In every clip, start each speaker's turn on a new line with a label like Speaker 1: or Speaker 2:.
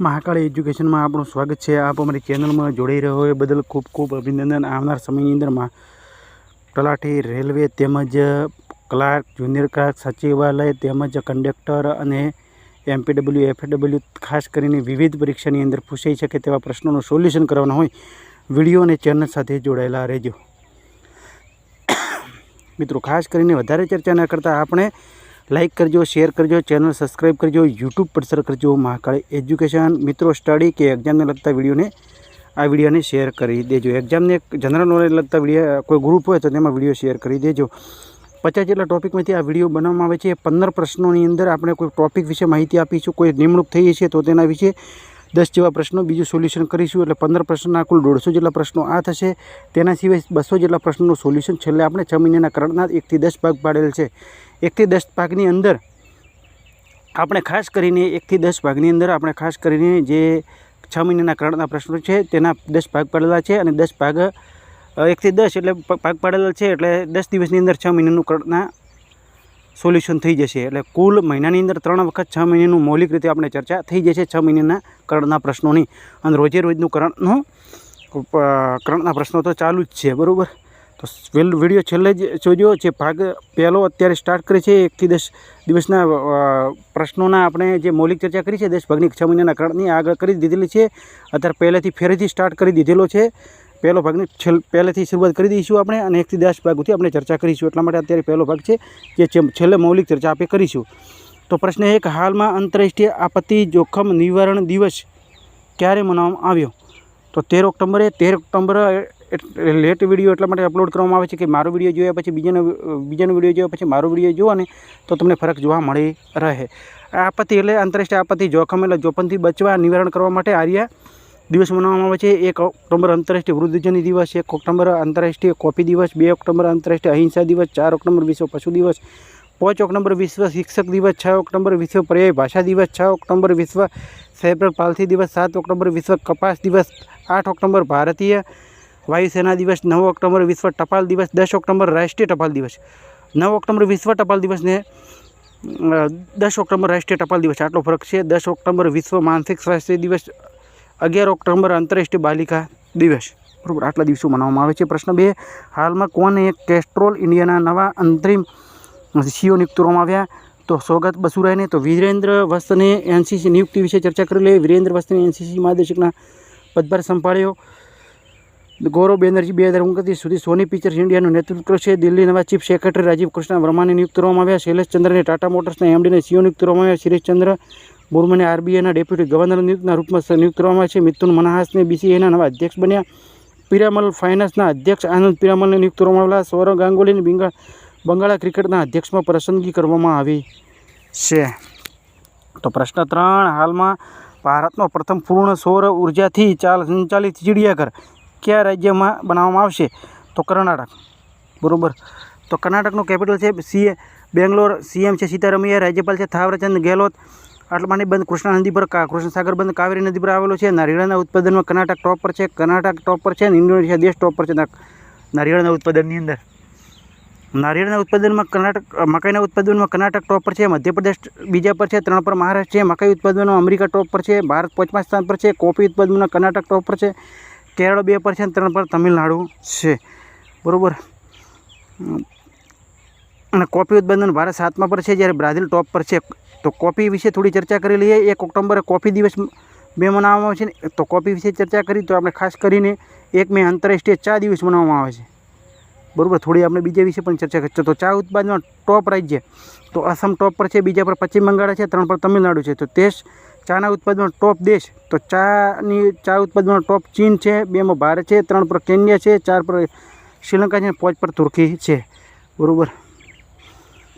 Speaker 1: મહાકાળી એજ્યુકેશનમાં આપણું સ્વાગત છે. આપ અમારી ચેનલમાં જોડાઈ રહ્યો હોય બદલ ખૂબ ખૂબ અભિનંદન. આવનાર સમયની અંદરમાં તલાટી રેલવે તેમજ ક્લાર્ક, જુનિયર ક્લાર્ક, સચિવાલય તેમજ કંડક્ટર અને એમપીડબલ્યુ એફએડબલ્યુ ખાસ કરીને વિવિધ પરીક્ષાની અંદર પૂછાઈ શકે તેવા પ્રશ્નોનું સોલ્યુશન કરવાના હોય વીડિયો અને ચેનલ સાથે જોડાયેલા રહેજો. મિત્રો, ખાસ કરીને વધારે ચર્ચા ન કરતાં આપણે લાઇક કરજો, શેર કરજો, ચેનલ સબસ્ક્રાઈબ કરજો, યુટ્યુબ પર સર કરજો, મહાકાળી એજ્યુકેશન મિત્રો સ્ટડી કે એક્ઝામને લગતા વિડીયોને, આ વિડીયોને શેર કરી દેજો. એક્ઝામને જનરલ નોલેજ લગતા વીડિયો, કોઈ ગ્રુપ હોય તો તેમાં વીડિયો શેર કરી દેજો. પચાસ જેટલા ટોપિકમાંથી આ વીડિયો બનાવવામાં આવે છે. પંદર પ્રશ્નોની અંદર આપણે કોઈ ટોપિક વિશે માહિતી આપીશું, કોઈ નિમણૂક થઈ છે તો તેના વિશે દસ જેવા પ્રશ્નો બીજું સોલ્યુશન કરીશું. એટલે પંદર પ્રશ્નના કુલ દોઢસો જેટલા પ્રશ્નો આ થશે. તેના સિવાય બસો જેટલા પ્રશ્નોનું સોલ્યુશન છેલ્લે આપણે છ મહિનાના કરણના એકથી દસ ભાગ પાડેલ છે. એકથી દસ ભાગની અંદર આપણે ખાસ કરીને એકથી દસ ભાગની અંદર આપણે ખાસ કરીને જે છ મહિનાના કરણના પ્રશ્નો છે તેના દસ ભાગ પાડેલા છે અને દસ ભાગ એકથી દસ એટલે ભાગ પાડેલા છે એટલે દસ દિવસની અંદર છ મહિનાનું કરણના સોલ્યુશન થઈ જશે. એટલે કુલ મહિનાની અંદર ત્રણ વખત છ મહિનાનું મૌલિક રીતે આપણે ચર્ચા થઈ જશે છ મહિનાના કરણના પ્રશ્નોની. અને રોજે રોજનું કરણનું અ, કરણના પ્રશ્નો તો ચાલુ જ છે. બરાબર? તો વીડિયો છેલ્લે જ જોજો જે ભાગ પહેલો અત્યારે સ્ટાર્ટ કરે છે, એકથી દસ દિવસના પ્રશ્નોના આપણે જે મૌલિક ચર્ચા કરી છે દેશભાગની ભાગની છ મહિનાના કરણની આગળ કરી દીધેલી છે. અત્યારે પહેલેથી ફેરેથી સ્ટાર્ટ કરી દીધેલો છે. પહેલો ભાગની છેલ્લે પહેલેથી શરૂઆત કરી દઈશું આપણે અને એકથી દસ ભાગથી આપણે ચર્ચા કરીશું. એટલા માટે અત્યારે પહેલો ભાગ છે, જે છેલ્લે મૌલિક ચર્ચા આપણે કરીશું. તો પ્રશ્ન એક, હાલમાં આંતરરાષ્ટ્રીય આપત્તિ જોખમ નિવારણ દિવસ ક્યારે મનાવવામાં આવ્યો? તો તેર ઓક્ટોબરે તેર ઓક્ટોબર લેટ વીડિયો એટલા માટે અપલોડ કરવામાં આવે છે કે મારો વીડિયો જોયા પછી બીજાનો બીજાનો વીડિયો જોયા પછી મારો વીડિયો જુઓ ને તો તમને ફરક જોવા મળી રહે. આપત્તિ એટલે આંતરરાષ્ટ્રીય આપત્તિ જોખમ એટલે જોખમથી બચવા, નિવારણ કરવા માટે આર્યા દિવસ મનાવવામાં આવે છે. એક ઓક્ટોબર આંતરરાષ્ટ્રીય વૃદ્ધજની દિવસ, એક ઓક્ટોબર આંતરરાષ્ટ્રીય કોફી દિવસ, બે ઓક્ટોબર આંતરરાષ્ટ્રીય અહિંસા દિવસ, ચાર ઓક્ટોબર વિશ્વ પશુ દિવસ, પાંચ ઓક્ટોબર વિશ્વ શિક્ષક દિવસ, છ ઓક્ટોબર વિશ્વ પર્યાય ભાષા દિવસ, છ ઓક્ટોબર વિશ્વ સેબ્રલ પાલથી દિવસ, સાત ઓક્ટોબર વિશ્વ કપાસ દિવસ, આઠ ઓક્ટોબર ભારતીય વાયુસેના દિવસ નવ ઓક્ટોબર, વિશ્વ ટપાલ દિવસ દસ ઓક્ટોબર, રાષ્ટ્રીય ટપાલ દિવસ. નવ ઓક્ટોબર, વિશ્વ ટપાલ દિવસને દસ ઓક્ટોબર, રાષ્ટ્રીય ટપાલ દિવસ. આટલો ફરક છે. દસ ઓક્ટોબર, વિશ્વ માનસિક સ્વાસ્થ્ય દિવસ. અગિયાર ઓક્ટોબર, આંતરરાષ્ટ્રીય બાલિકા દિવસ. બરાબર, આટલા દિવસો મનાવવામાં આવે છે. પ્રશ્ન બે, હાલમાં કોને કેસ્ટ્રોલ ઇન્ડિયાના નવા અંતરિમ સીઓ નિયુક્ત કરવામાં આવ્યા? તો સોગત બસુરાયને. તો વિરેન્દ્ર વસ્તને એનસીસી નિયુક્તિ વિશે ચર્ચા કરી લઈએ. વિરેન્દ્ર વસ્તને એનસીસી મહાદેશકના પદભાર સંભાળ્યો. ગૌરવ બેનર્જી બે હજાર ઓગણત્રીસ સુધી સોની પિક્ચર્સ ઇન્ડિયાનું નેતૃત્વ કરશે. દિલ્હી નવા ચીફ સેક્રેટરી રાજીવ કૃષ્ણ વર્માને નિયુક્ત કરવામાં આવ્યા. શૈલેષ ચંદ્રને ટાટા મોટર્સના એમડીને સીઓ નિયુક્ત કરવામાં આવ્યા. શિરીષ ચંદ્ર મુર્મુને આરબીઆઈના ડેપ્યુટી ગવર્નર નિયુક્તના રૂપમાં નિયુક્ત કરવામાં આવ્યા છે. મિથુન મનહાસને બીસીએના નવા અધ્યક્ષ બન્યા. પિરામલ ફાઇનાન્સના અધ્યક્ષ આનંદ પિરામલને નિયુક્ત કરવામાં આવેલા. સૌરવ ગાંગુલીને બંગાળ બંગાળા ક્રિકેટના અધ્યક્ષમાં પસંદગી કરવામાં આવી છે. તો પ્રશ્ન ત્રણ, હાલમાં ભારતનો પ્રથમ પૂર્ણ સૌર ઉર્જાથી ચાલ, સંચાલિત ચિડિયાઘર કયા રાજ્યમાં બનાવવામાં આવશે? તો કર્ણાટક. બરાબર. તો કર્ણાટકનું કેપિટલ છે સીએ, બેંગ્લોર, સીએમ છે સીતારમૈયા, રાજ્યપાલ છે થાવરચંદ ગેહલોત, આટલામાની બંધ કૃષ્ણા નદી પર, કા કૃષ્ણ સાગર બંધ, કાવેરી નદી પર આવેલો છે. નારિયેળના ઉત્પાદનમાં કર્ણાટક ટોપ પર છે, કર્ણાટક ટોપ પર છે અને ઇન્ડોનેશિયા દેશ ટોપ પર છે. નારિયેળના ઉત્પાદનની અંદર. નારિયેળના ઉત્પાદનમાં કર્ણાટક, મકાઈના ઉત્પાદનમાં કર્ણાટક ટોપ પર છે, મધ્યપ્રદેશ બીજા પર છે, ત્રણ પર મહારાષ્ટ્ર છે, મકાઈ ઉત્પાદનમાં અમેરિકા ટોપ પર છે, ભારત પાંચમા સ્થાન પર છે, કોફી ઉત્પાદનમાં કર્ણાટક ટોપ પર છે. કેરળ બે પર છે અને ત્રણ પર તમિલનાડુ છે. બરાબર? અને કોફી ઉત્પાદન ભારત સાતમા પર છે, જ્યારે બ્રાઝિલ ટોપ પર છે. તો કોફી વિશે થોડી ચર્ચા કરી લઈએ. એક ઓક્ટોબરે કોફી દિવસ બે મનાવવામાં આવે છે તો કોફી વિશે ચર્ચા કરી, તો આપણે ખાસ કરીને એક મે આંતરરાષ્ટ્રીય ચા દિવસ મનાવવામાં આવે છે. બરાબર? થોડી આપણે બીજા વિશે પણ ચર્ચા કરીએ તો ચા ઉત્પાદનમાં ટોપ રાજ્ય, તો આસામ ટોપ પર છે, બીજા પર પશ્ચિમ બંગાળ છે, ત્રણ પર તમિલનાડુ છે. તો દેશ ચાના ઉત્પાદનમાં ટોપ દેશ. તો ચાની, ચા ઉત્પાદનમાં ટોપ ચીન છે, બેમાં ભારત છે, ત્રણ પર કેન્યા છે, ચાર પર શ્રીલંકા છે, પાંચ પર તુર્કી છે. બરાબર?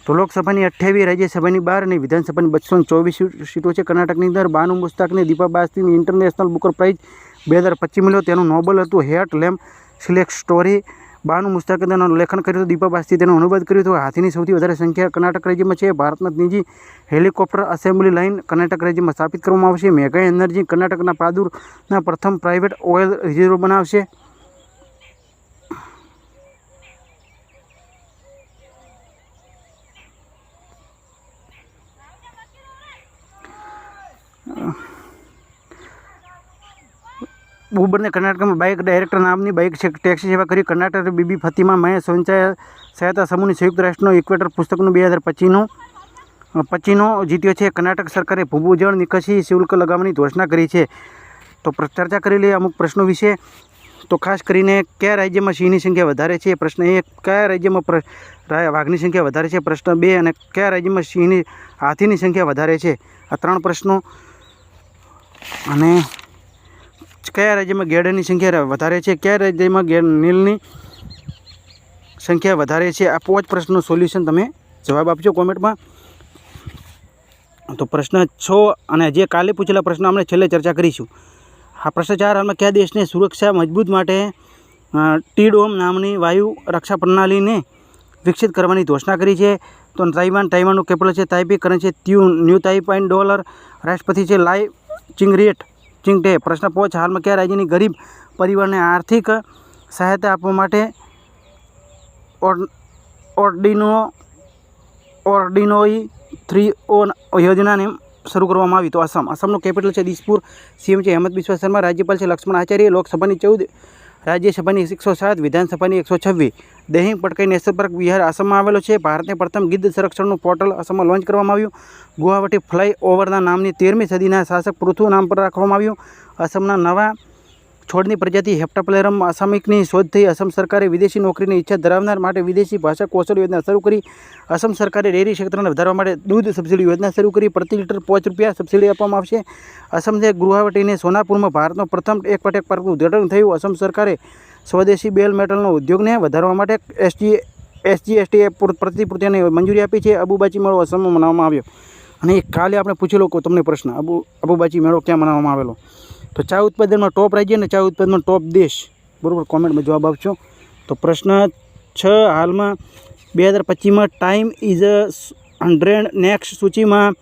Speaker 1: તો લોકસભાની અઠ્યાવીસ, રાજ્યસભાની બાર અને વિધાનસભાની બસો ચોવીસ સીટો છે કર્ણાટકની અંદર. બાનુ મુસ્તાકને દીપા બાસ્તીની ઇન્ટરનેશનલ બુકર પ્રાઇઝ બે હજાર પચીસ મળ્યો તેનું નોબલ હતું. Heart lamp select story Banu મુસ્તાકે તેનું લેખન કર્યું હતું. દીપા બાસ્તી તેનો અનુવાદ કર્યો હતો. હાથીની સૌથી વધારે સંખ્યા કર્ણાટક રાજ્યમાં છે. ભારતમાં નિજી હેલિકોપ્ટર અસેમ્બલી લાઇન કર્ણાટક રાજ્યમાં સ્થાપિત કરવામાં આવશે. મેઘા એનર્જી કર્ણાટકના પાદુરના પ્રથમ પ્રાઇવેટ ઓઇલ રિઝર્વ બનાવશે. ઉબરને કર્ણાટકમાં બાઇક ડાયરેક્ટર નામની બાઇક ટેક્સી સેવા કરી કર્ણાટક બીબી ફતિમા મેં સંચાય સહાયતા સમૂહની સંયુક્ત રાષ્ટ્રનો ઇક્વેટર પુસ્તકનું બે હજાર પચીસનું પચીનો જીત્યો છે. કર્ણાટક સરકારે ભૂભૂજળ નિકસી, શુલ્ક લગાવવાની ઘોષણા કરી છે. તો ચર્ચા કરી લઈએ અમુક પ્રશ્નો વિશે. તો ખાસ કરીને કયા રાજ્યમાં સિંહની સંખ્યા વધારે છે? પ્રશ્ન એક કયા રાજ્યમાં પ્ર- વાઘની સંખ્યા વધારે છે? પ્રશ્ન બે, અને કયા રાજ્યમાં સિંહની, હાથીની સંખ્યા વધારે છે? આ ત્રણ પ્રશ્નો. અને કયા રાજ્યમાં ગેડની સંખ્યા વધારે છે? કયા રાજ્યમાં ગેડ નીલની સંખ્યા વધારે છે? આ પાંચ પ્રશ્નનું સોલ્યુશન તમે જવાબ આપજો કોમેન્ટમાં. તો પ્રશ્ન છ અને જે કાલે પૂછેલા પ્રશ્ન આપણે છેલ્લે ચર્ચા કરીશું. આ પ્રશ્ન ચાર હાલમાં કયા દેશને સુરક્ષા મજબૂત માટે ટીડોમ નામની વાયુ રક્ષા પ્રણાલીને વિકસિત કરવાની ઘોષણા કરી છે? તો તાઇવાન, તાઇવાનનું કેપિટલ છે તાઇપી કરન્સી ત્યુ, ન્યૂ તાઇપાઇન ડોલર રાષ્ટ્રપતિ છે લાઈ ચિંગરેટ ચિંગટે પ્રશ્ન પહોંચ હાલમાં કયા રાજ્યની ગરીબ પરિવારને આર્થિક સહાયતા આપવા માટે ઓર- ઓર્ડિનો, ઓર્ડિનોઈ થ્રી ઓ યોજનાને શરૂ કરવામાં આવી. તો આસામ, આસામનું કેપિટલ છે દિસપુર. સીએમ છે હેમંત બિસ્વા શર્મા, રાજ્યપાલ છે લક્ષ્મણ આચાર્ય. લોકસભાની ચૌદ રાજ્યસભાની એકસો સાત, વિધાનસભાની એકસો છવ્વીસ, દહીં પટકાઈ નેશનલ પાર્ક બિહાર આસામમાં આવેલો છે. ભારતને પ્રથમ ગીધ સંરક્ષણનું પોર્ટલ આસામમાં લોન્ચ કરવામાં આવ્યું. ગુવાહાટી ફ્લાય ઓવરના નામની તેરમી સદીના શાસક પૃથુ નામ પર રાખવામાં આવ્યું. આસામના નવા છોડની પ્રજાતિ હેપ્ટાપ્લેરમ આસામિકની શોધ થઈ. અસમ સરકારે વિદેશી નોકરીની ઈચ્છા ધરાવનાર માટે વિદેશી ભાષા કૌશલ યોજના શરૂ કરી. અસમ સરકારે ડેરી ક્ષેત્રને વધારવા માટે દૂધ સબસિડી યોજના શરૂ કરી. પ્રતિ લીટર પાંચ રૂપિયા સબસિડી આપવામાં આવશે. અસમને ગુવાહાટીને સોનાપુરમાં ભારતનો પ્રથમ એક પટેક પાર્કનું ઉદ્ઘાટન થયું. અસમ સરકારે સ્વદેશી બેલ મેટલનો ઉદ્યોગને વધારવા માટે એસજી એસજી, એસટી પ્રતિપૂર્તિને મંજૂરી આપી છે. અબુબાચી મેળો અસમમાં મનાવવામાં આવ્યો. અને કાલે આપણે પૂછેલો તમને પ્રશ્ન? અબુ, અબુબાચી મેળો ક્યાં મનાવવામાં આવેલો? તો ચા ઉત્પાદનમાં ટોપ રાજ્ય અને ચા ઉત્પાદનમાં ટોપ દેશ. બરાબર, કોમેન્ટમાં જવાબ આપશો તો પ્રશ્ન છ, હાલમાં બે હજાર પચીસમાં Time is a hundred next સૂચિમાં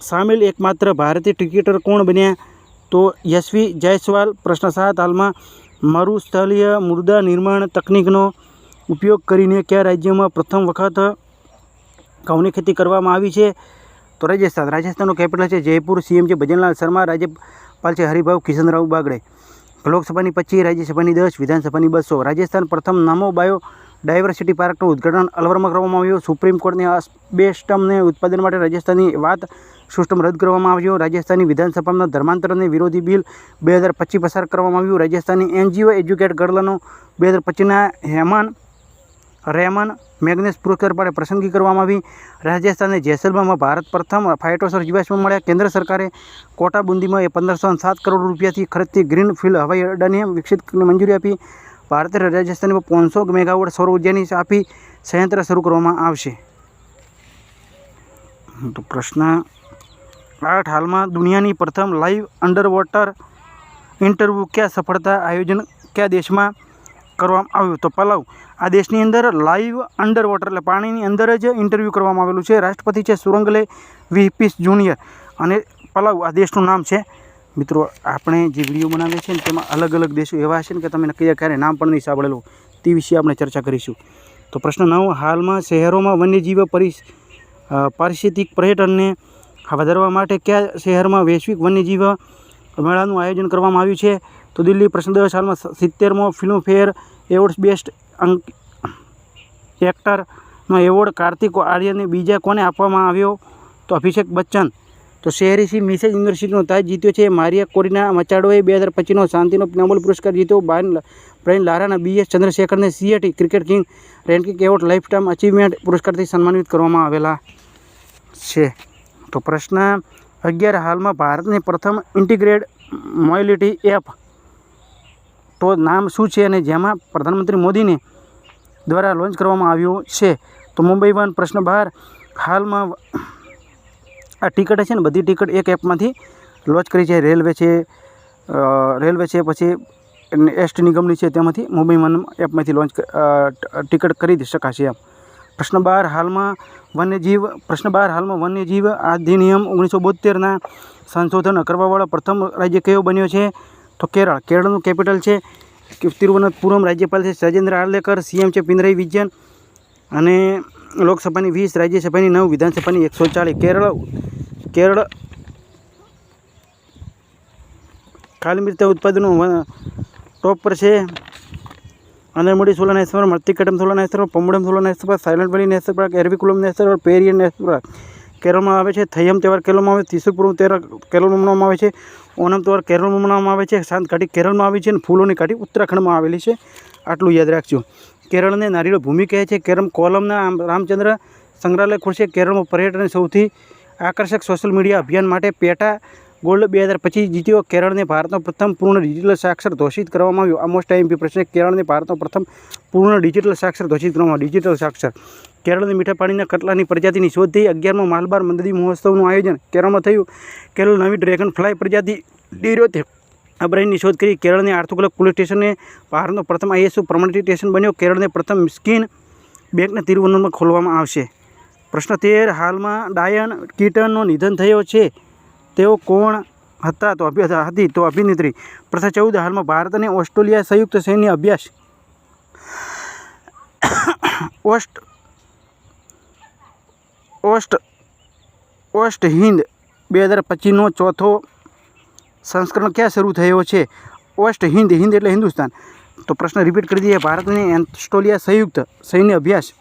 Speaker 1: સામેલ એકમાત્ર ભારતીય ક્રિકેટર કોણ બન્યા? તો યશવી જયસ્વાલ, પ્રશ્ન સાત, હાલમાં મરુસ્થલીય મૃદા નિર્માણ તકનિકનો ઉપયોગ કરીને કયા રાજ્યમાં પ્રથમ વખત ઘઉંની ખેતી કરવામાં આવી છે? તો રાજસ્થાન, રાજસ્થાનનું કેપિટલ છે જયપુર સીએમ છે ભજનલાલ શર્મા રાજ્યપાલ છે હરિભાવ કિશનરાવ બાગડે. લોકસભાની પચીસ, રાજ્યસભાની દસ, વિધાનસભાની બસો. રાજસ્થાન પ્રથમ નમો બાયો ડાયવર્સિટી પાર્કનું ઉદ્ઘાટન અલવરમાં કરવામાં આવ્યું. સુપ્રીમ કોર્ટની બેસ્ટમને ઉત્પાદન માટે રાજસ્થાનની વાત સિસ્ટમ રદ કરવામાં આવ્યો રાજસ્થાનની વિધાનસભામાં ધર્માંતરણને વિરોધી બિલ બે હજાર પચીસ પસાર કરવામાં આવ્યું. રાજસ્થાનની એનજીઓ એજ્યુકેટ ગર્લનો બે હજાર પચીસના હેમન રેમન મેગ્નેસ પુરસ્કાર માટે પસંદગી કરવામાં આવી. રાજસ્થાનને જેસલમેરમાં ભારત પ્રથમ ફાઇટોસર જીવાશ્મ મળ્યા. કેન્દ્ર સરકારે કોટાબુંદીમાં એ પંદરસો સાત કરોડ રૂપિયાથી ખરીદતી ગ્રીન ફિલ્ડ હવાઈ અડ્ડાને વિકસિત મંજૂરી આપી. ભારતે રાજસ્થાનમાં પાંચસો મેગાવોટ સૌર ઉર્જાની આપી. સંયંત્ર શરૂ કરવામાં આવશે. તો પ્રશ્ન આઠ. હાલમાં દુનિયાની પ્રથમ લાઈવ અંડર વોટર ઇન્ટરવ્યૂ ક્યાં સફળતા આયોજન? કયા દેશમાં કરવામાં આવ્યું. તો પલાવ આ દેશની અંદર લાઈવ અંડર વોટર એટલે પાણીની અંદર જ ઇન્ટરવ્યૂ કરવામાં આવેલું છે. રાષ્ટ્રપતિ છે સુરંગલે વીપીસ જુનિયર અને પલાવ આ દેશનું નામ છે. મિત્રો, આપણે જે વીડિયો બનાવીએ છીએ ને તેમાં અલગ અલગ દેશો એવા છે કે તમે કયા ક્યારે નામ પણ નહીં સાંભળેલું તે વિશે આપણે ચર્ચા કરીશું. તો પ્રશ્ન નવ, હાલમાં શહેરોમાં વન્યજીવ પરિસ પારિસ્થિતિક પર્યટનને વધારવા માટે કયા શહેરમાં વૈશ્વિક વન્યજીવ મેળાનું આયોજન કરવામાં આવ્યું છે? તો દિલ્હી પ્રશ્ન દસ, હાલમાં સિત્તેરમો ફિલ્મફેર એવોર્ડ્સ બેસ્ટ અંક એક્ટરનો એવોર્ડ કાર્તિક આર્યને બીજા કોને આપવામાં આવ્યો? તો અભિષેક બચ્ચન. તો શહેરી સી મિસેજ યુનિવર્સિટીનો તાજ જીત્યો છે. મારિયા કોરિના મચાડોએ બે હજાર પચીસનો શાંતિનો નોબેલ પુરસ્કાર જીત્યો. બાયન બ્રેન લારાના BS ચંદ્રશેખરને CEAT cricket king ranking award lifetime achievement પુરસ્કારથી સન્માનિત કરવામાં આવેલા છે. તો પ્રશ્ન અગિયાર. હાલમાં ભારતની પ્રથમ ઇન્ટિગ્રેટ મોબિલિટી એપ તો નામ શું છે અને જેમાં પ્રધાનમંત્રી મોદીને દ્વારા લોન્ચ કરવામાં આવ્યું છે? તો મુંબઈ વન પ્રશ્ન બહાર હાલમાં આ ટિકિટ છે ને, બધી ટિકિટ એક એપમાંથી લોન્ચ કરી છે. રેલવે છે રેલવે છે, પછી એસટી નિગમની છે, તેમાંથી મુંબઈ વન એપમાંથી લોન્ચ ટિકિટ ખરીદી શકાશે એમ. પ્રશ્ન બાર હાલમાં વન્યજીવ પ્રશ્ન બાર હાલમાં વન્યજીવ અધિનિયમ ઓગણીસો બોતેરના સંશોધન કરવાવાળો પ્રથમ રાજ્ય કયો બન્યો છે? તો કેરળ. કેરળનું કેપિટલ છે તિરુવનંતપુરમ, રાજ્યપાલ છે રાજેન્દ્ર આર્લેકર, સીએમ છે પિનરાઈ વિજયન અને લોકસભાની વીસ, રાજ્યસભાની નવ, વિધાનસભાની એકસો ચાલીસ. કેરળ કેરળ ખાલી ઉત્પાદનો ટોપ પર છે. અંદરમુડી સોલા નેશનલ મર્તિકટમ Shola national પમડમ Shola national silent valley national Eravikulam national Periyar national કેરળમાં આવે છે, થયમ તહેવાર કેરળમાં આવે ત્રિશુપુરમ તહેવાર કેરળમાં આવે છે. ઓનમ તહેવાર કેરળમાં મનાવવામાં આવે છે શાંત ઘાટી કેરળમાં આવી છે અને ફૂલોની ઘાટી ઉત્તરાખંડમાં આવેલી છે. આટલું યાદ રાખજો. કેરળને નારીઓ ભૂમિ કહે છે. કેરમ કોલમના રામચંદ્ર સંગ્રહાલય ખુરશે કેરળમાં પર્યટન સૌથી આકર્ષક સોશિયલ મીડિયા અભિયાન માટે પેટા ગોલ્ડ બે હજાર પચીસ જીત્યો કેરળને ભારતનો પ્રથમ પૂર્ણ ડિજિટલ સાક્ષર ઘોષિત કરવામાં આવ્યો. આ મોસ્ટ આઈએમપી પ્રશ્ન કેરળને ભારતનો પ્રથમ પૂર્ણ ડિજિટલ સાક્ષર ઘોષિત કરવામાં ડિજિટલ સાક્ષર. કેરળની મીઠા પાણીના કટલાની પ્રજાતિની શોધ થઈ અગિયારમાં માલબાર મંદદી મહોત્સવનું આયોજન કેરળમાં થયું. કેરળ નવી ડ્રેગન ફ્લાય પ્રજાતિ ડિરોતે અબ્રાહીની શોધ કરી કેરળની આર્થુકલક પોલીસ સ્ટેશને ભારતનો પ્રથમ આઈએસઓ પરમાનન્ટ સ્ટેશન બન્યો. કેરળને પ્રથમ સ્કીન બેંકને તિરુવનંતમાં ખોલવામાં આવશે. પ્રશ્ન તેર. હાલમાં ડાયન કીટનનું નિધન થયો છે. તેઓ કોણ હતા? તો હતી તો અભિનેત્રી. પ્રથા ચૌદ હાલમાં ભારત અને ઓસ્ટ્રેલિયા સંયુક્ત સૈન્ય અભ્યાસ. ઓસ્ટ ઓસ્ટ ઓસ્ટ હિન્દ બે હજાર પચીસનો ચોથો સંસ્કરણ ક્યાં શરૂ થયો છે? ઓસ્ટ હિન્દ હિન્દ એટલે હિન્દુસ્તાન. તો પ્રશ્ન રિપીટ કરી દઈએ. ભારત અને ઓસ્ટ્રેલિયા સંયુક્ત સૈન્ય અભ્યાસ.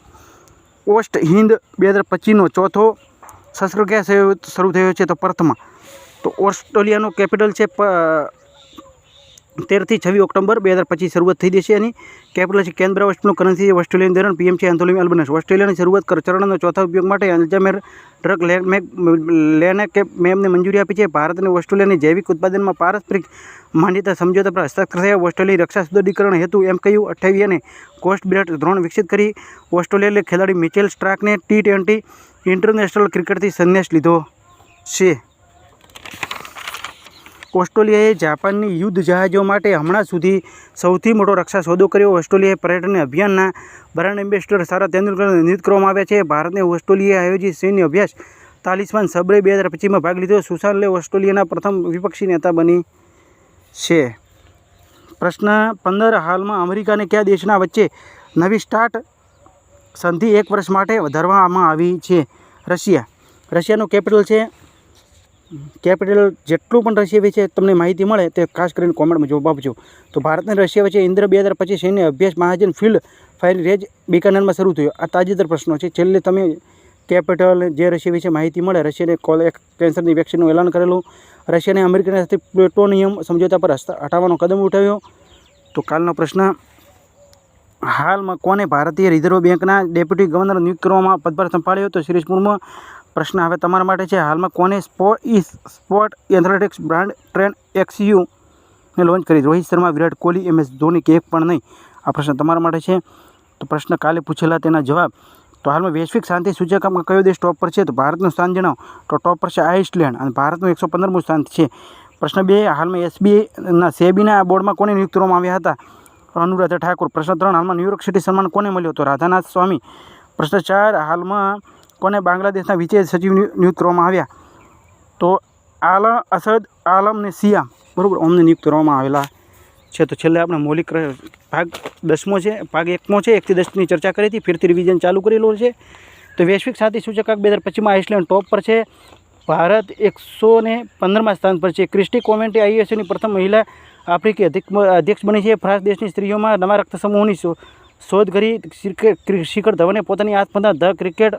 Speaker 1: ઓસ્ટ હિન્દ બે હજાર પચીસનો ચોથો સંસ્કરણ ક્યાં શરૂ થયો છે? તો પ્રથમ તો ઓસ્ટ્રેલિયાનું કેપિટલ છે તેરથી છવ્વીસ ઓક્ટોબર બે હજાર પચીસ શરૂઆત થઈ જશે એની. કેપિટલ છે કેન્દ્ર વસ્ટનું કરન્સી ઓસ્ટ્રેલિયન ધોરણ પીએમ છે એન્થોલિમ અલ્બનસ ઓસ્ટ્રેલિયાની શરૂઆત ચરણનો ચોથા ઉપયોગ માટે અલ્ઝામેર ડ્રગ લેને કે મેમને મંજૂરી આપી છે. ભારત અને ઓસ્ટ્રેલિયાની જૈવિક ઉત્પાદનમાં પારસ્પરિક માન્યતા સમજોતા, પર હસ્તાક્ષર થયા ઓસ્ટ્રેલિયા રક્ષા સુદૃઢીકરણ હેતુ એમ કહ્યું. અઠ્યાવીસ અને કોસ્ટ બ્રેટ ધોરણ વિકસિત કરી. ઓસ્ટ્રેલિયાએ ખેલાડી મિચેલ સ્ટ્રાકને ટી ટ્વેન્ટી ઇન્ટરનેશનલ ક્રિકેટથી સંન્યાસ લીધો છે. ઓસ્ટ્રેલિયાએ જાપાનની યુદ્ધ જહાજો માટે હમણાં સુધી સૌથી મોટો રક્ષા સોદો કર્યો. ઓસ્ટ્રેલિયાએ પર્યટન અભિયાનના બ્રાન્ડ એમ્બેસેડર સારા તેંડુલકરને નિયુક્ત કરવામાં આવ્યા છે. ભારતને ઓસ્ટ્રેલિયાએ આયોજિત સૈન્ય અભ્યાસ તાલિસ્માન સબરે બે હજાર પચીસમાં ભાગ લીધો. સુશાંત લે ઓસ્ટ્રેલિયાના પ્રથમ વિપક્ષી નેતા બની છે. પ્રશ્ન પંદર, હાલમાં અમેરિકા અને કયા દેશના વચ્ચે નવી સ્ટાર્ટ સંધિ એક વર્ષ માટે વધારવામાં આવી છે? રશિયા. રશિયાનું કેપિટલ છે કેપિટલ જેટલું પણ રશિયા વિશે તમને માહિતી મળે તે ખાસ કરીને કોમેન્ટમાં જવાબ આપજો. તો ભારત રશિયા વચ્ચે ઇન્દ્ર બે હજાર પચીસ સૈન્ય અભ્યાસ મહાજન ફિલ્ડ ફાયર રેજ બિકાનેરમાં શરૂ થયો. આ તાજેતર પ્રશ્નો છે. છેલ્લે તમે કેપિટલ જે રશિયા વિશે માહિતી મળે, રશિયાને કોલ એક કેન્સરની વેક્સિનનું એલાન કરેલું. રશિયાને અમેરિકાના સાથે પ્લેટોનિયમ સમજોતા પર હટાવવાનો કદમ ઉઠાવ્યો. તો કાલનો પ્રશ્ન, હાલમાં કોને ભારતીય રિઝર્વ બેંકના ડેપ્યુટી ગવર્નર નિયુક્ત કરવામાં પદભાર સંભાળ્યો? તો શિરીષ મુર્મુ પ્રશ્ન હવે તમારા માટે છે, હાલમાં કોને સ્પોટ ઈ sport athletics brand train XU ને લોન્ચ કરી રોહિત શર્મા, વિરાટ કોહલી, એમ એસ ધોની કે એક પણ નહીં? આ પ્રશ્ન તમારા માટે છે? તો પ્રશ્ન કાલે પૂછેલા તેના જવાબ. તો હાલમાં વૈશ્વિક શાંતિ સૂચકાંકમાં કયો દેશ ટોપ પર છે? તો ભારતનું સ્થાન જણાવો. તો ટોપ પર છે આઇસલેન્ડ અને ભારતનું એકસો પંદરમું સ્થાન છે. પ્રશ્ન બે, હાલમાં એસબીઆઈના સેબીના બોર્ડમાં કોને નિયુક્ત કરવામાં આવ્યા હતા? અનુરાધા ઠાકુર. પ્રશ્ન ત્રણ, હાલમાં ન્યુયોર્ક સિટી સન્માન કોને મળ્યો? તો રાધાનાથ સ્વામી. પ્રશ્ન ચાર, હાલમાં કોને બાંગ્લાદેશના વિશેષ સચિવ નિયુક્ત કરવામાં આવ્યા? તો આલ અસદ, આલમ ને સિયામ બરાબર, અમને નિયુક્ત કરવામાં આવેલા છે. તો છેલ્લે આપણે મૌલિક ભાગ દસમો છે, ભાગ એકમો છે, એકથી દસની ચર્ચા કરી હતી, ફિરથી રિવિઝન ચાલુ કરેલું છે. તો વૈશ્વિક સાથી સૂચકાંક બે હજાર પચીસમાં આઇસલેન્ડ ટોપ પર છે. ભારત એકસો ને પંદરમાં સ્થાન પર છે. ક્રિસ્ટી કોમેન્ટે આઈએસયુની પ્રથમ મહિલા આફ્રિકી અધ્યક્ષ બની છે. ફ્રાન્સ દેશની સ્ત્રીઓમાં નવા રક્ત સમૂહોની શોધ કરી શિખર ધવને પોતાની આત્મકથા the cricket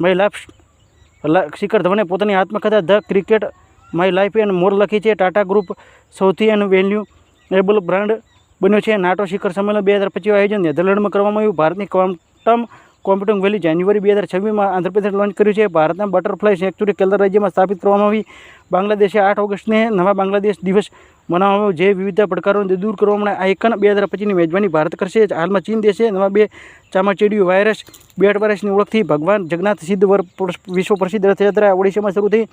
Speaker 1: my life Shikhar ધવને પોતાની આત્મકથા the cricket, my life and more લખી છે. ટાટા ગ્રુપ સૌથી એન્ડ વેલ્યુ એબલ બ્રાન્ડ બન્યો છે. નાટો શિખર સંમેલન બે હજાર પચીસ આયોજન નેધરલેન્ડમાં કરવામાં આવ્યું. ભારતની ક્વોન્ટમ કોમ્પ્યુટિંગ વેલી જાન્યુઆરી બે હજાર છવ્વીસમાં આંધ્રપ્રદેશ લોન્ચ કર્યું છે. ભારતના બટરફ્લાય સેન્ચુરી કેરળ રાજ્યમાં સ્થાપિત કરવામાં આવી. બાંગ્લાદેશે આઠ ઓગસ્ટને નવા બાંગ્લાદેશ દિવસ મનાવવામાં જે વિવિધ પડકારોને દૂર કરવા માટે આઇકન બે હજાર પચીસની મેજબાની ભારત કરશે. હાલમાં ચીન દેશે નવા બે ચામાચીડિયું વાયરસ બેટ વાયરસની ઓળખથી ભગવાન જગન્નાથ સિદ્ધ વિશ્વ પ્રસિદ્ધ રથયાત્રા ઓડિશામાં શરૂ થઈ.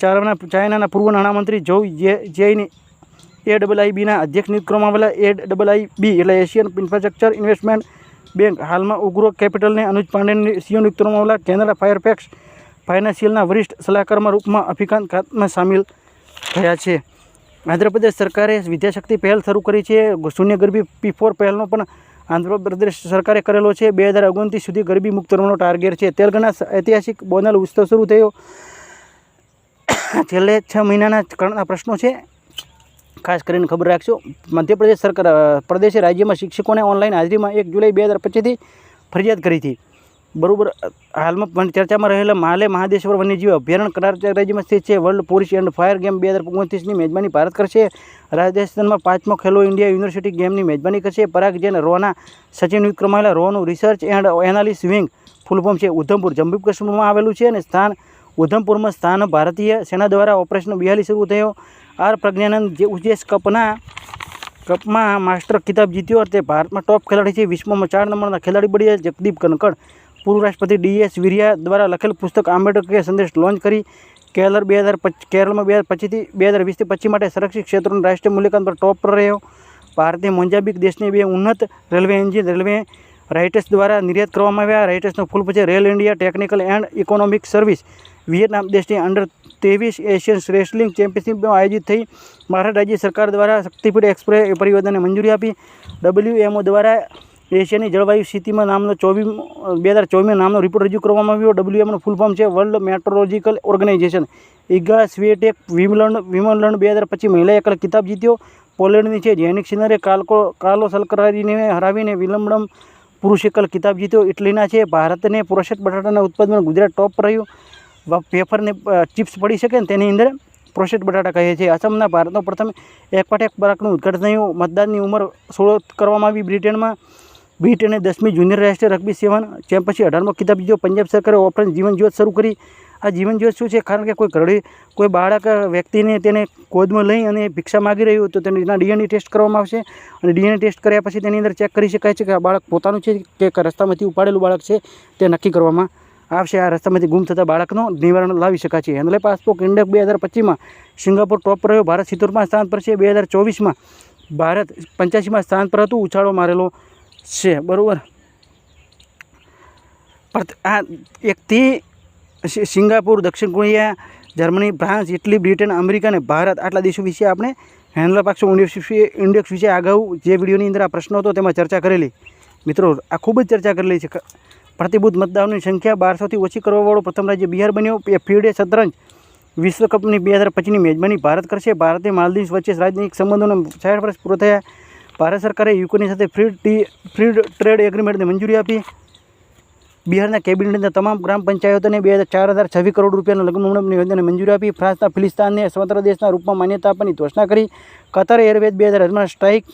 Speaker 1: ચાઇનાના ચાઇનાના પૂર્વ નાણામંત્રી જો જેની એ ડબલ આઈ બીના અધ્યક્ષ નિયુક્ત કરવામાં આવેલા. એ ડબલ આઈ બી એટલે એશિયન ઇન્ફ્રાસ્ટ્રક્ચર ઇન્વેસ્ટમેન્ટ બેંક. હાલમાં ઉગ્રો કેપિટલને અનુજ પાંડેને સીઓ નિયુક્ત કરવામાં આવેલા. કેનેડા ફાયરફેક્સ ફાઇનાન્શિયલના વરિષ્ઠ સલાહકારમાં રૂપમાં અફિકાન ખાતમાં સામેલ થયા છે. આંધ્રપ્રદેશ સરકારે વિદ્યાશક્તિ પહેલ શરૂ કરી છે. શૂન્ય ગરબી પી ફોર પહેલનો પણ આંધ્રપ્રદેશ સરકારે કરેલો છે. બે હજાર ઓગણત્રીસ સુધી ગરબી મુક્ત કરવાનો ટાર્ગેટ છે. તેલંગાણા ઐતિહાસિક બોનલ ઉત્સવ શરૂ થયો. છેલ્લે છ મહિનાના કારણના પ્રશ્નો છે. ખાસ કરીને ખબર રાખશો મધ્યપ્રદેશ સરકાર પ્રદેશે રાજ્યમાં શિક્ષકોને ઓનલાઈન હાજરીમાં એક જુલાઈ બે હજાર પચીસથી ફરજિયાત કરી હતી. બરોબર. હાલમાં પણ ચર્ચામાં રહેલા માલે મહાદેશ્વર વન્યજીવ અભયારણ્ય કરાર રાજ્યમાં સ્થિત છે. World police and fire game બે હજાર ઓગણત્રીસની મેજબાની ભારત કરશે. રાજસ્થાનમાં પાંચમો ખેલો ઇન્ડિયા યુનિવર્સિટી ગેમની મેજબાની કરશે. પરાગ જૈન રોના સચિન વિક્રમાયેલા રોનું research and analysis wing full form છે. ઉધમપુર જમ્મુ કાશ્મીરમાં આવેલું છે અને સ્થાન ઉધમપુરમાં સ્થાન ભારતીય સેના દ્વારા ઓપરેશન બિહાલી શરૂ થયો. આર પ્રજ્ઞાનંદ જે ઉજેશ કપના કપમાં માસ્ટર ખિતાબ જીત્યો. તે ભારતમાં ટોપ ખેલાડી છે. વિશ્વમાં ચાર નંબરના ખેલાડી બન્યા જગદીપ કનકડ પૂર્વ રાષ્ટ્રપતિ ડીએસ વિરિયા દ્વારા લખેલ પુસ્તક આંબેડકર સંદેશ લોન્ચ કરી કેરળ બે હજાર કેરળમાં બે હજાર પચીસથી બે હજાર વીસથી પચીસ માટે સંરક્ષિત ક્ષેત્રોનું રાષ્ટ્રીય મૂલ્યાંકન પર ટોપ પર રહ્યો. ભારતે મોઝાંબિક દેશની બે ઉન્નત રેલવે એન્જિન, રેલવે રાઇટર્સ દ્વારા નિર્યાત કરવામાં આવ્યા. રાઇટર્સનો ફૂલ પછી rail India technical and economic service Vietnam દેશની અંડર ત્રેવીસ એશિયન રેસલિંગ ચેમ્પિયનશિપમાં આયોજિત થઈ. મહારાષ્ટ્ર રાજ્ય સરકાર દ્વારા શક્તિપીઠ એક્સપ્રેસ પરિયોજનાને મંજૂરી આપી. ડબલ્યુએમઓ દ્વારા એશિયાની જળવાયુ સ્થિતિમાં નામનો ચોવીસ બે હજાર ચોવીસમાં નામનો રિપોર્ટ રજૂ કરવામાં આવ્યો. ડબલ્યુએમનો ફૂલ ફોર્મ છે world meteorological organisation Iga Swiatek Wimbledon Wimbledon બે હજાર પચીસ મહિલા એકલ કિતાબ જીત્યો. પોલેન્ડની છે જેનિક સિનરે કાલકો, કાલો સલકરારીને હરાવીને વિલંબડમ પુરુષ એકલ કિતાબ જીત્યો. ઇટલીના છે ભારતને પ્રોસેસ બટાટાના ઉત્પાદનમાં ગુજરાત ટોપ પર રહ્યું. પેપરને ચિપ્સ પડી શકે ને તેની અંદર પ્રોસેસ બટાટા કહે છે. અસમના ભારતનો પ્રથમ એકપાટેક બરાકનું ઉદઘાટન થયું. મતદાનની ઉંમર સોળ કરવામાં આવી. બ્રિટનમાં બ્રિટને દસમી જુનિયર રાષ્ટ્રીય રગ્બી સેવન પછી અઢારમો કિતાબ જીત્યો. પંજાબ સરકારે ઓપરેશન જીવન જ્યોત શરૂ કરી. આ જીવન જ્યોત શું છે? કારણ કે કોઈ ઘરડી, કોઈ બાળક વ્યક્તિને તેને કોદમાં લઈ અને ભિક્ષા માગી રહ્યું તો તેના ડીએનએ ટેસ્ટ કરવામાં આવશે. અને ડીએનએ ટેસ્ટ કર્યા પછી તેની અંદર ચેક કરી શકાય છે કે આ બાળક પોતાનું છે કે રસ્તામાંથી ઉપાડેલું બાળક છે તે નક્કી કરવામાં આવશે. આ રસ્તામાંથી ગુમ થતા બાળકનો નિવારણ લાવી શકાશે હેન્ડલે પાસપોર્ટ ઇન્ડક બે હજાર પચીસમાં સિંગાપુર ટોપ રહ્યો. ભારત સિત્તોરમાં સ્થાન પર છે. બે હજાર ચોવીસમાં ભારત પંચ્યાસીમાં સ્થાન પર હતું. ઉછાળો મારેલો છે, બરાબર? આ એકથી સિંગાપુર, દક્ષિણ Korea, Germany, France, Italy, Britain, America અને ભારત આટલા દેશો વિશે આપણે હેન્ડલ પાક્સો ઇન્ડેક્સ વિશે અગાઉ જે વિડીયોની અંદર આ પ્રશ્ન હતો તેમાં ચર્ચા કરેલી. મિત્રો, આ ખૂબ જ ચર્ચા કરેલી છે. પ્રતિભૂત મતદારોની સંખ્યા બારસોથી ઓછી કરવાવાળો પ્રથમ રાજ્ય બિહાર બન્યો. એ ફીડે શતરંજ વિશ્વકપની બે હજાર પચીસની મેજબાની ભારત કરશે, ભારતે માલદીવ્સ વચ્ચે રાજનૈતિક સંબંધોને સાઠ વર્ષ પૂરા થયા. ભારત સરકારે યુક્રેનની સાથે ફ્રી ટી, ફ્રી ટ્રેડ એગ્રીમેન્ટને મંજૂરી આપી. બિહારના કેબિનેટના તમામ ગ્રામ પંચાયતોને બે હજાર હજાર છવ્વીસ કરોડ રૂપિયાના લગ્ન યોજનાને મંજૂરી આપી. ફ્રાન્સના, ફિલિસ્તાનને સ્વતંત્ર દેશના રૂપમાં માન્યતા આપવાની ઘોષણા કરી. કતાર એરવેઝ બે હજાર હજારમાં સ્ટ્રાઇક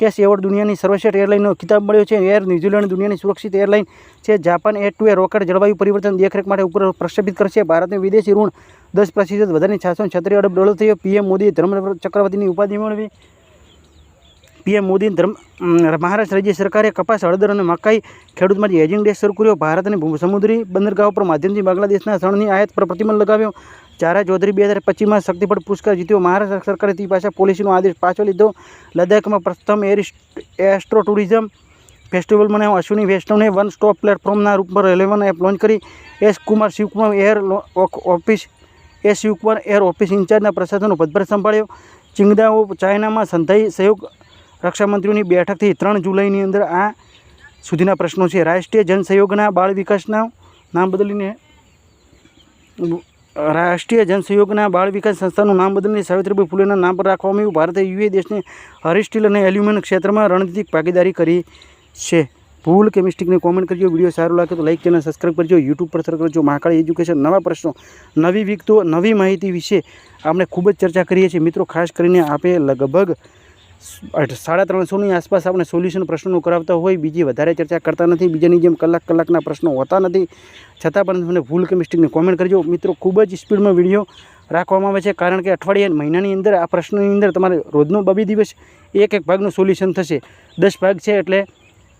Speaker 1: કેસ એવોર્ડ દુનિયાની સર્વશ્રેષ્ઠ એરલાઇનનો ખિતાબ મળ્યો છે. એર ન્યૂઝીલેન્ડ દુનિયાની સુરક્ષિત એરલાઇન છે. Japan air two A rocket જળવાયુ પરિવર્તન દેખરેખ માટે ઉપર પ્રક્ષેપિત કરશે. ભારતને વિદેશી ઋણ દસ પ્રતિશત વધારીને છસો છત્રીસ અરબ ડોલર થયો. પીએમ મોદીએ ધર્મ ચક્રવર્તીની ઉપાધિ મેળવી. પીએમ મોદી મહારાષ્ટ્ર રાજ્ય સરકારે કપાસ, હળદર અને મકાઈ ખેડૂત માટે હેજિંગ ડેશ શરૂ કર્યો. ભારત અને સમુદ્રી બંદરગાહો પર માધ્યમથી બાંગ્લાદેશના શણની આયાત પર પ્રતિબંધ લગાવ્યો. ચારા ચૌધરી બે હજાર પચીસમાં શક્તિપટ પુરસ્કાર જીત્યો. મહારાષ્ટ્ર સરકારે તે પાછા પોલિસીનો આદેશ પાછો લીધો. લદ્દાખમાં પ્રથમ એર એસ્ટ્રો ટુરિઝમ ફેસ્ટિવલ મને અશ્વિની વૈષ્ણવને વન સ્ટોપ પ્લેટફોર્મના રૂપમાં રેલવેને એપ લોન્ચ કરી. S Kumar Shivakumar air office, S Shivakumar air office ઇન્ચાર્જના પ્રશાસનનો પદભાર સંભાળ્યો. ચિંગદાઓ ચાઇનામાં સંધાઈ સહયોગ રક્ષામંત્રીઓની બેઠકથી ત્રણ જુલાઈની અંદર આ સુધીના પ્રશ્નો છે. રાષ્ટ્રીય જનસહયોગના બાળ વિકાસના નામ બદલીને, રાષ્ટ્રીય જનસહયોગના બાળ વિકાસ સંસ્થાનું નામ બદલીને સાવિત્રીબાઈ ફૂલેના નામ પર રાખવામાં આવ્યું. ભારતે યુએ દેશને હરિસ્ટીલ અને એલ્યુમિનિયમ ક્ષેત્રમાં રણનીતિક ભાગીદારી કરી છે. ભૂલ કે કોમેન્ટ કરજો, વીડિયો સારો લાગે તો લાઈક ચેનલ સબસ્ક્રાઈબ કરજો યુટ્યુબ પર સર કરજો. મહાકાળી એજ્યુકેશન નવા પ્રશ્નો, નવી વિગતો, નવી માહિતી વિશે આપણે ખૂબ જ ચર્ચા કરીએ છીએ. મિત્રો, ખાસ કરીને આપે લગભગ સાડા ત્રણસોની આસપાસ આપણે સોલ્યુશન પ્રશ્નોનું કરાવતા હોય, બીજી વધારે ચર્ચા કરતા નથી, બીજાની જેમ કલાક કલાકના પ્રશ્નો હોતા નથી. છતાં પણ તમને ભૂલ કે મિસ્ટેકને કોમેન્ટ કરજો. મિત્રો, ખૂબ જ સ્પીડમાં વીડિયો રાખવામાં આવે છે, કારણ કે અઠવાડિયા મહિનાની અંદર આ પ્રશ્નની અંદર તમારે રોજનો બબી દિવસ એક એક ભાગનું સોલ્યુશન થશે. દસ ભાગ છે એટલે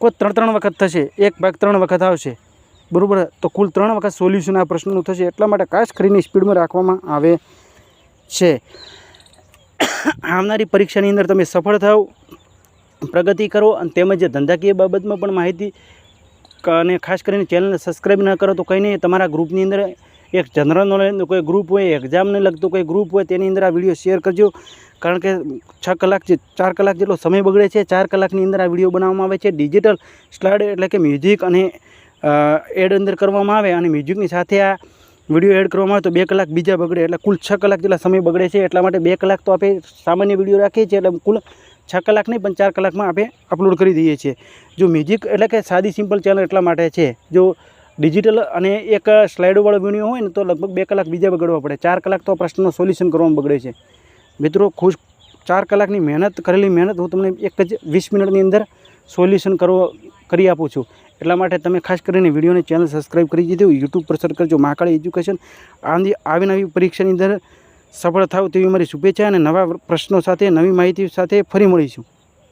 Speaker 1: કોઈ ત્રણ ત્રણ વખત થશે. એક ભાગ ત્રણ વખત આવશે. બરાબર? તો કુલ ત્રણ વખત સોલ્યુશન આ પ્રશ્નનું થશે. એટલા માટે ખાસ કરીને સ્પીડમાં રાખવામાં આવે છે. આવનારી પરીક્ષાની અંદર તમે સફળ થાવ પ્રગતિ કરો અને તેમજ ધંધાકીય બાબતમાં પણ માહિતી અને ખાસ કરીને ચેનલને સબસ્ક્રાઈબ ન કરો તો કંઈ નહીં, તમારા ગ્રુપની અંદર એક જનરલ નોલેજનું કોઈ ગ્રુપ હોય એક્ઝામને લગતું કોઈ ગ્રુપ હોય, તેની અંદર આ વીડિયો શેર કરજો. કારણ કે છ કલાક જે ચાર કલાક જેટલો સમય બગડે છે, ચાર કલાકની અંદર આ વીડિયો બનાવવામાં આવે છે. ડિજિટલ સ્લાઇડ એટલે કે મ્યુઝિક અને એડ અંદર કરવામાં આવે અને મ્યુઝિકની સાથે આ વીડિયો એડ કરવામાં આવે તો બે કલાક બીજા બગડે. એટલે કુલ છ કલાક જેટલા સમય બગડે છે, એટલા માટે બે કલાક તો આપણે સામાન્ય વીડિયો રાખીએ છીએ. એટલે કુલ છ કલાક નહીં, પણ ચાર કલાકમાં આપણે અપલોડ કરી દઈએ છીએ. જો મ્યુઝિક એટલે કે સાદી સિમ્પલ ચેનલ એટલા માટે છે. જો ડિજિટલ અને એક સ્લાઇડોવાળો વીડિયો હોય ને, તો લગભગ બે કલાક બીજા બગડવા પડે. ચાર કલાક તો પ્રશ્નનો સોલ્યુશન કરવામાં બગડે છે. મિત્રો, ખુશ ચાર કલાકની મહેનત, કરેલી મહેનત હું તમને એક જ વીસ મિનિટની અંદર સોલ્યુશન કરવો, કરી આપું છું. એટલા માટે તમે ખાસ કરીને વિડીયોને ચેનલ સબસ્ક્રાઈબ કરી દીધું યુટ્યુબ પર સર કરજો મહાકાળી એજ્યુકેશન આની આવી નવી પરીક્ષાની અંદર સફળ થાવ તેવી મારી શુભેચ્છા અને નવા પ્રશ્નો સાથે, નવી માહિતી સાથે ફરી મળીશું.